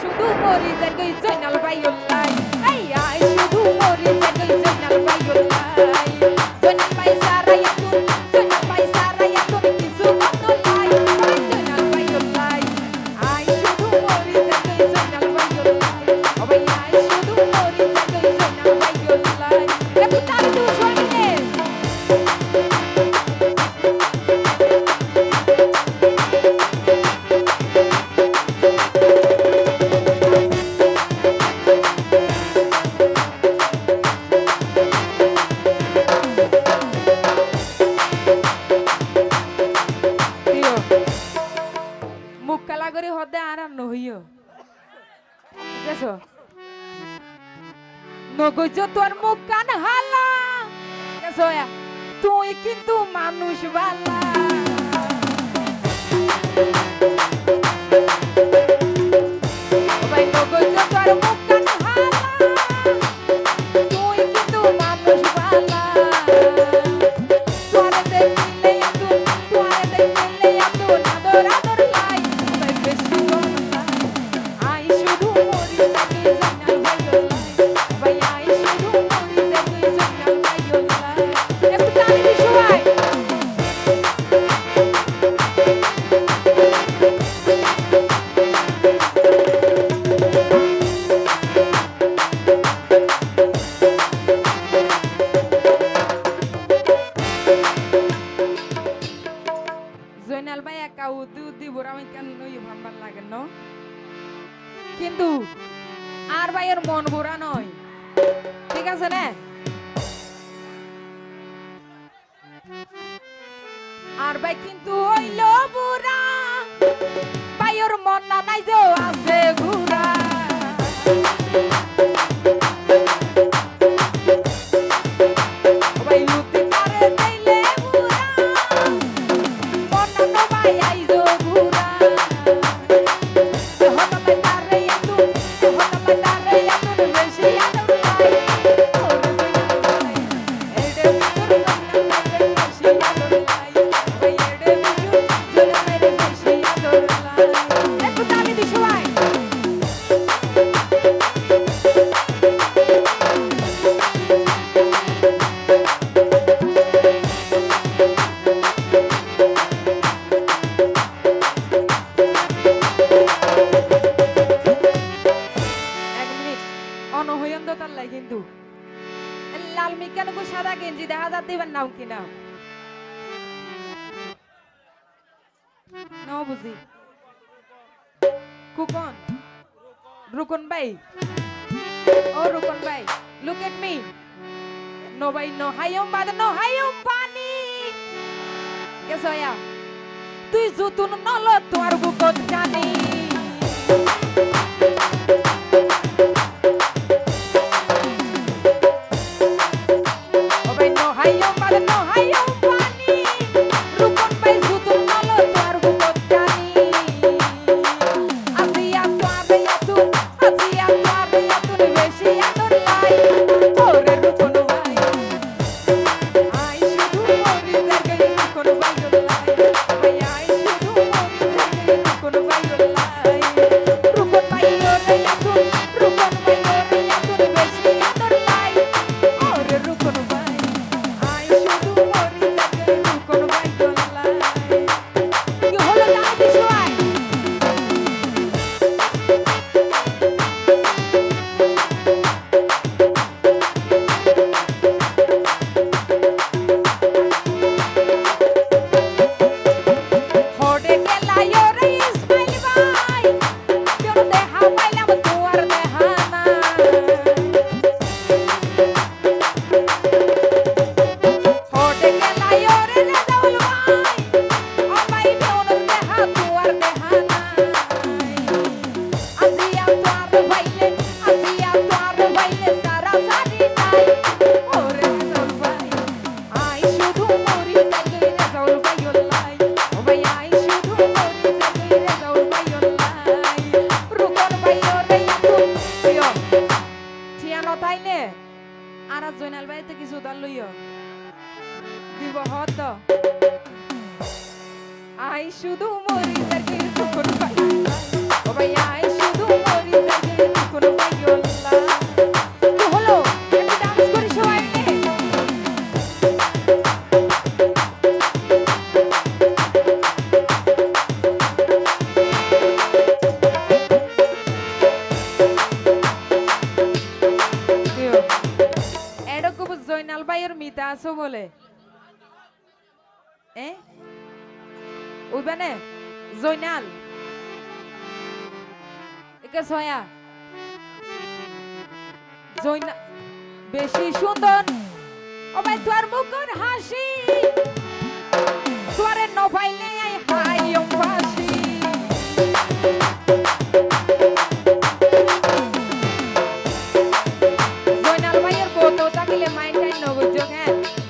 শুধু মরি যাই গই জয়নাল বাইউল্লাই মগজ তোর মুখ কান হালা। তুই কিন্তু মানুষ বালা। ভাই তোর মুখ জয়নাল ভাই একা উদি উদি আমি কেন নই ভাববার লাগে, ন? কিন্তু আর ভাই এর মন বুড়া নয়। ঠিক আছে না? আর ভাই কিন্তু হইল বুড়া। ভাই ভাইয়ের মন না নাই যে আছে কেন সাদা গেঞ্জি? দেখা যাতে এবার নাও কিনা বুঝি। কুকন রুকন ভাই। ও রুকন ভাই লুক এট মি নো ভাই, নো হাইম বাদ, নো হাইম পানি। কেসয়া তুই জুতুন নল, তোমার বুকন জানি। Dorlaya তাইলে আর জয়নাল বাইতে কিছু উদার লইও। দিব হত। আই শুধু মরি তার কি ও ভাই আই শুধু মরি আছো বলে? এ? উইবানে জৈনাল একে ছয়া। জৈনা বেশি সুন্দর। ও ভাই, তোর মুখর হাসি। Yeah.